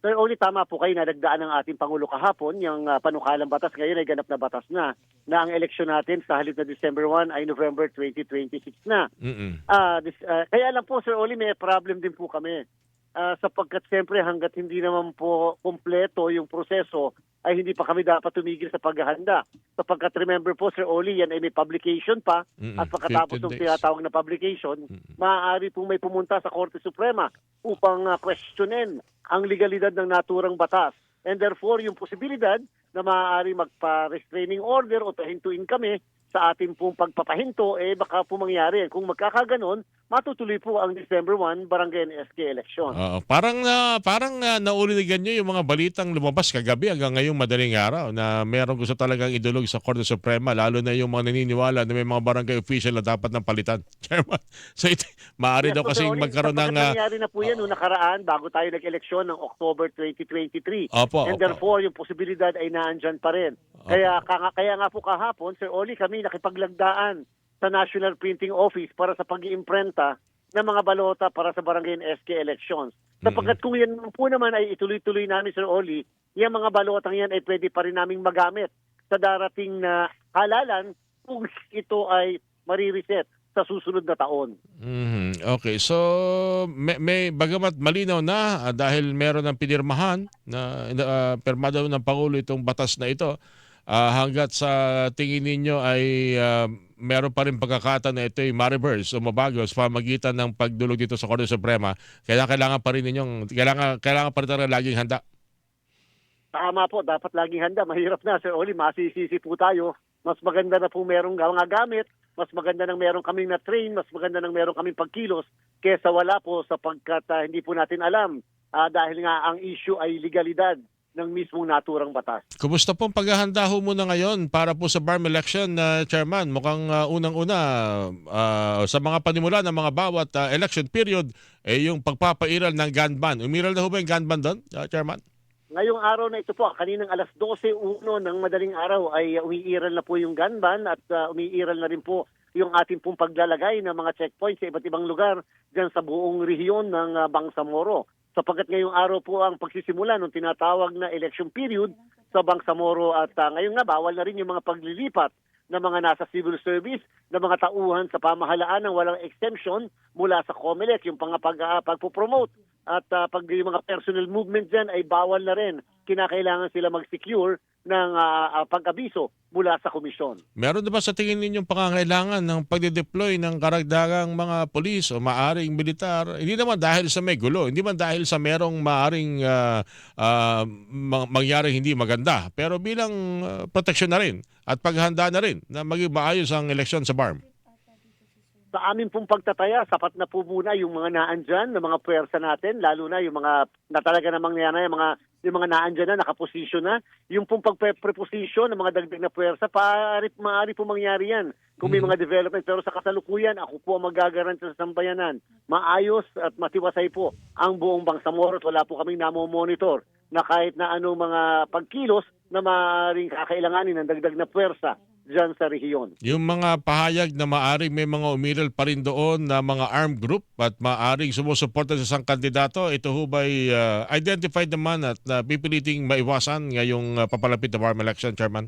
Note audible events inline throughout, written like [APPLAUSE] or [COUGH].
Sir Oli, tama po kayo na nagdaan ng ating Pangulo kahapon, yung uh, panukalang batas ngayon ay ganap na batas na, na ang eleksyon natin sa halip na December 1 ay November 2026 na. Mm-mm. Ah, dis- ah, kaya lang po, Sir Oli, may problem din po kami. Ah, sapagkat siyempre hanggat hindi naman po kompleto yung proseso, ay hindi pa kami dapat tumigil sa paghahanda. Sapagkat remember po, Sir Oli, yan ay may publication pa. Mm-mm. At pagkatapos 15 ng tinatawag na publication, maaari pong may pumunta sa Korte Suprema upang uh, questionin ang legalidad ng naturang batas. And therefore, yung posibilidad na maaari magpa-restraining order o pahintuin kami sa ating pong pagpapahinto, eh baka po mangyari. Kung magkakaganon, matutuloy po ang December 1 Barangay and SK election. Oo, parang na parang uh, nauliligan niyo yung mga balitang lumabas kagabi hanggang ngayong madaling araw na meron gusto talagang idulog sa Korte Suprema lalo na yung mga naniniwala na may mga barangay official na dapat ng palitan. [LAUGHS] Chairman. So ito, maaari daw Yes, kasi Sir Oli, magkaroon ng uh, nangyari na po yan noong nakaraan bago tayo nag-eleksyon ng October 2023. Opo, And opo. therefore, yung posibilidad ay naandyan pa rin. Kaya, kaya, kaya nga po kahapon, Sir Oli, kami nakipaglagdaan sa National Printing Office para sa pag-iimprenta ng mga balota para sa barangay and SK elections. Sapagkat kung yan po naman ay ituloy-tuloy namin, Sir Oli, yung mga balotang yan ay pwede pa rin naming magamit sa darating na halalan kung ito ay marireset sa susunod na taon. Mhm. Okay, so may, may bagamat malinaw na ah, dahil meron ng pinirmahan na uh, permado ng Pangulo itong batas na ito, ah, hanggat sa tingin ninyo ay ah, meron pa rin pagkakataon na ito ay ma-reverse o mabago sa pamagitan ng pagdulog dito sa Korte Suprema, kaya kailangan pa rin ninyong, kailangan, kailangan pa rin talaga laging handa. Tama po, dapat laging handa. Mahirap na, Sir Oli, masisisi po tayo. Mas maganda na po merong mga gamit, mas maganda nang meron kaming na-train, mas maganda nang meron kaming pagkilos, kesa wala po sapagkat ah, hindi po natin alam ah, dahil nga ang issue ay legalidad ng mismong naturang batas. Kumusta pong paghahanda ho muna ngayon para po sa BARM election, uh, Chairman? Mukhang uh, unang-una uh, sa mga panimula ng mga bawat uh, election period, eh yung pagpapairal ng gun ban. Umiral na ho ba yung gun ban doon, uh, Chairman? Ngayong araw na ito po, kaninang alas 12.01 ng madaling araw ay umiiral na po yung gun ban at uh, umiiral na rin po yung ating pong paglalagay ng mga checkpoints sa iba't ibang lugar dyan sa buong rehiyon ng uh, Bangsamoro. Sapagkat ngayong araw po ang pagsisimula ng tinatawag na election period sa Bangsamoro at uh, ngayon nga bawal na rin yung mga paglilipat ng mga nasa civil service, ng mga tauhan sa pamahalaan ng walang exemption mula sa COMELEC, yung pang, pag, uh, pagpo-promote at uh, pag yung mga personal movement dyan ay bawal na rin. Kinakailangan sila mag-secure ng uh, uh, pag-abiso mula sa komisyon. Meron na ba sa tingin ninyong pangangailangan ng pagde-deploy ng karagdagang mga polis o maaring militar? Hindi naman dahil sa may gulo, hindi man dahil sa merong maaring uh, uh, ma- mangyaring hindi maganda, pero bilang uh, proteksyon na rin at paghanda na rin na maging maayos ang eleksyon sa BARM. Sa amin pong pagtataya, sapat na po muna yung mga naandyan, ng mga puwersa natin, lalo na yung mga na talaga namang yan yung mga, yung mga naandyan na, nakaposisyon na. Yung pong pagpe-preposition ng mga dagdag na puwersa, maaari, maaari po mangyari yan kung may mga development. Pero sa kasalukuyan, ako po ang magagarant sa sambayanan. Maayos at matiwasay po ang buong Bangsamoro at wala po kaming namo-monitor na kahit na anong mga pagkilos na maaaring kakailanganin ng dagdag na puwersa dyan sa rehiyon. Yung mga pahayag na maaring may mga umiral pa rin doon na mga armed group at maaring sumusuporta sa isang kandidato, ito ho ba'y uh, identified naman at uh, pipiliting maiwasan ngayong uh, papalapit na farm election, Chairman?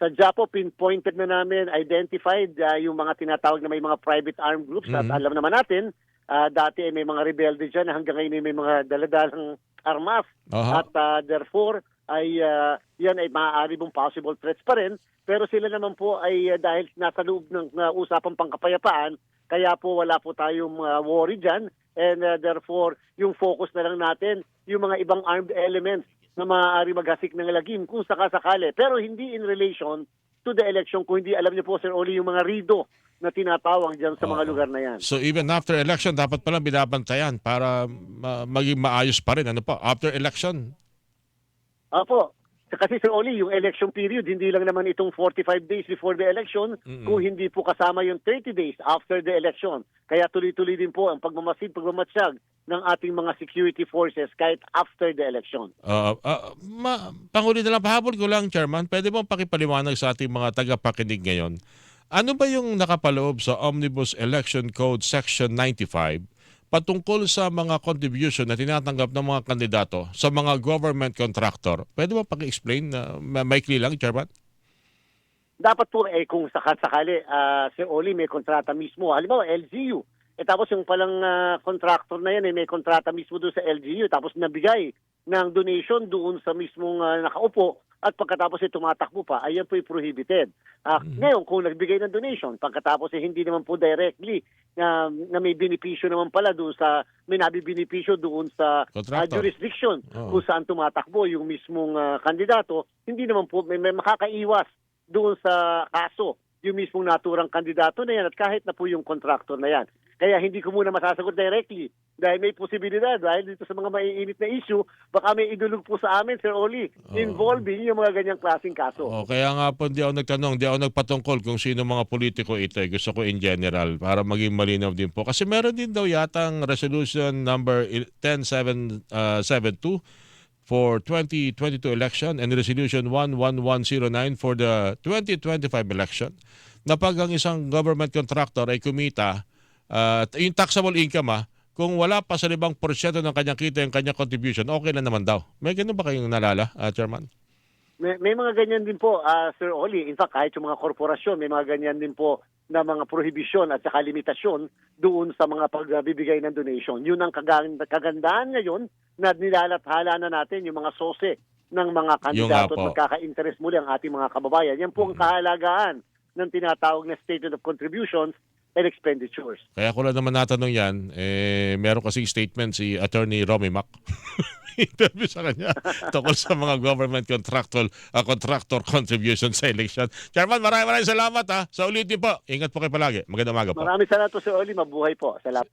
Sa Japo, pinpointed na namin, identified uh, yung mga tinatawag na may mga private armed groups at Mhm. alam naman natin, uh, dati ay may mga rebelde dyan na hanggang ngayon ay may mga daladalang armas Aha. at uh, therefore ay uh, yan ay maaari mong possible threats pa rin pero sila naman po ay uh, dahil nasa loob ng uh, usapang pangkapayapaan kaya po wala po tayong uh, worry dyan and uh, therefore yung focus na lang natin yung mga ibang armed elements na maaari maghasik ng lagim kung sakasakali pero hindi in relation to the election kung hindi alam niyo po Sir Oli yung mga rido na tinatawag dyan sa mga Oo. lugar na yan. So even after election, dapat palang binabantayan para ma- maging maayos pa rin. Ano pa? After election, Opo. Kasi Sir Oli, yung election period, hindi lang naman itong 45 days before the election, Mm-mm. kung hindi po kasama yung 30 days after the election. Kaya tuloy-tuloy din po ang pagmamasid, pagmamatsyag ng ating mga security forces kahit after the election. Uh, uh, ma- Pangulo na lang, pahabol ko lang, Chairman. Pwede bang pakipaliwanag sa ating mga tagapakinig ngayon? Ano ba yung nakapaloob sa Omnibus Election Code Section 95 patungkol sa mga contribution na tinatanggap ng mga kandidato sa mga government contractor. Pwede ba paki-explain na ma- maikli lang, Chairman? dapat po eh kung sakasakali ah, si Oli may kontrata mismo, halimbawa LGU, eh tapos yung palang ah, contractor na yan eh may kontrata mismo doon sa LGU tapos nabigay ng donation doon sa mismong ah, nakaupo at pagkatapos ay tumatakbo pa, ayan po ay prohibited. Ah, Ngayon, kung nagbigay ng donation, pagkatapos ay hindi naman po directly na, na may benepisyo naman pala doon sa, may nabibinipisyo doon sa Contractor. jurisdiction Oo. kung saan tumatakbo yung mismong ah, kandidato, hindi naman po may, may makakaiwas doon sa kaso yung mismong naturang kandidato na yan at kahit na po yung contractor na yan. Kaya hindi ko muna masasagot directly dahil may posibilidad dahil dito sa mga maiinit na issue, baka may idulog po sa amin, Sir Oli, involving yung mga ganyang klaseng kaso. O, kaya nga po hindi ako nagtanong, hindi ako nagpatungkol kung sino mga politiko ito. eh. Gusto ko in general para maging malinaw din po. Kasi meron din daw yatang resolution number 10772 for 2022 election and resolution 11109 for the 2025 election na pag ang isang government contractor ay kumita at yung taxable income ah, kung wala pa sa libang porsyento ng kanyang kita yung kanyang contribution, okay na naman daw. May ganun ba kayong nalala, ah, Chairman? May, may mga ganyan din po, ah, Sir Oli. In fact, kahit yung mga korporasyon, may mga ganyan din po na mga prohibisyon at saka limitasyon doon sa mga pagbibigay ng donation. Yun ang kagan- kagandahan ngayon na nilalathala na natin yung mga sose ng mga kandidato at magkaka-interest muli ang ating mga kababayan. Yan po ang kahalagaan ng tinatawag na statement of contributions and expenditures. Kaya ko lang naman natanong yan, eh, meron kasing statement si Attorney Romy Mac. [LAUGHS] Interview sa kanya [LAUGHS] tungkol sa mga government contractual uh, contractor contribution sa election. Chairman, maraming maraming salamat ha. Sa ulitin po, ingat po kayo palagi. Magandang umaga po. Maraming salamat po, Sir Oli. Mabuhay po. Salamat.